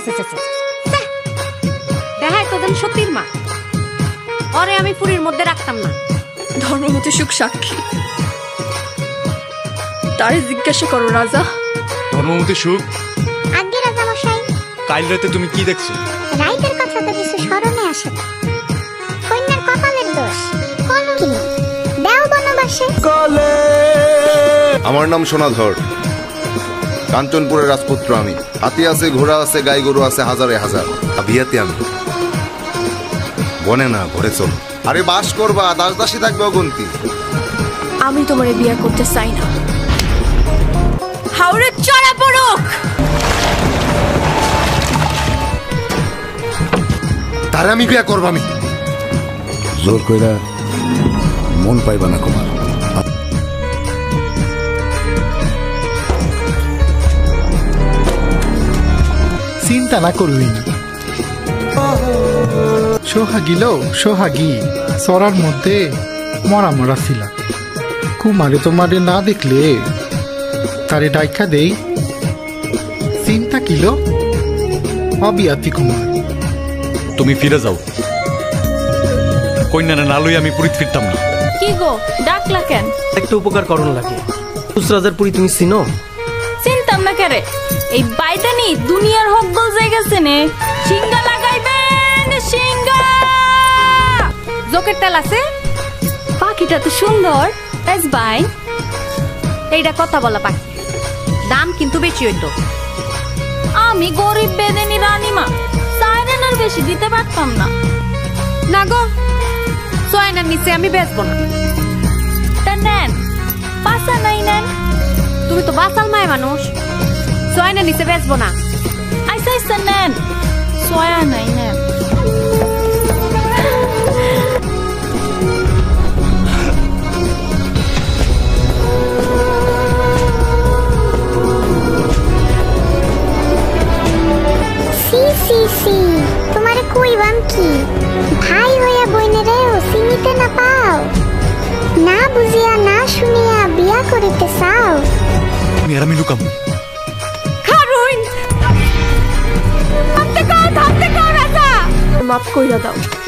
ছ্যা। ছ্যা। দেখায় তোদের সত্যির মা। অরে আমি পুরীর মধ্যে রাখতাম না। ধর্মমতি সুখ সাক্ষী। তারে জিজ্ঞাসা করো রাজা। ধর্মমতি সুখ? আগে রাজামশাই কাল রাতে তুমি কি দেখছ? রাইতের কথা তো কিছু স্মরণে আসে না। কন্যার কপালের দোষ। কলঙ্কি দেও বনবাসে। আমার নাম সোনাধর। কাঞ্চনপুরের রাজপুত্র আমি। হাতি আছে ঘোড়া আছে গাই গরু আছে হাজারে হাজার বিয়াতে আমি। বনে না ঘরে চল। আরে বাস করবা দাস দাসী থাকবে অগন্তি আমি তোমারে বিয়ে করতে চাই না। হাওড়ে চড়া পড়ুক তারে আমি বিয়া করব আমি। জোর কইরা মন পাইবা না কুমার চিন্তা না করবেন সোহাগিল সোহাগী চড়ার মধ্যে মরা মরা ছিল। কুমারে তোমারে না দেখলে তারে ডাইকা দেই। চিন্তা কিল? অবিয়াতি কুমার তুমি ফিরে যাও। কন্যারে না লই আমি পুরীত ফিরতাম না। কি গো ডাকলা কেন? একটা উপকার করণ লাগে। রাজার পুরী তুমি চিনো? চিন্তাম না কেরে এই বাইদানি দুনিয়ার জায়গাছে সিঙ্গা লাগাইবেন সিঙ্গা জোকের তেল আছে? পাখিটা তো সুন্দর, এস বাই। এইটা কথা বলা পাখি। দাম কিন্তু বেশি হইতো। আমি গরিব বেদেনি রানীমা সাইরেনার বেশি দিতে পারতাম না। না গো সয়নার নিচে আমি বেচবো না। তা নেন পাশা নাই নেন। তুমি তো বাসাল মায় মানুষ। সয়নার নিচে বেচবো না। আইসা নেন সয়া নাই নেন সি সি সি তোমারে কইবাম কি ভাই হইয়া বইনেরেও চিনিতে না পাও না বুঝিয়া না শুনিয়া বিয়া করিতে চাও আমি লুকাম आपको यह दाऊ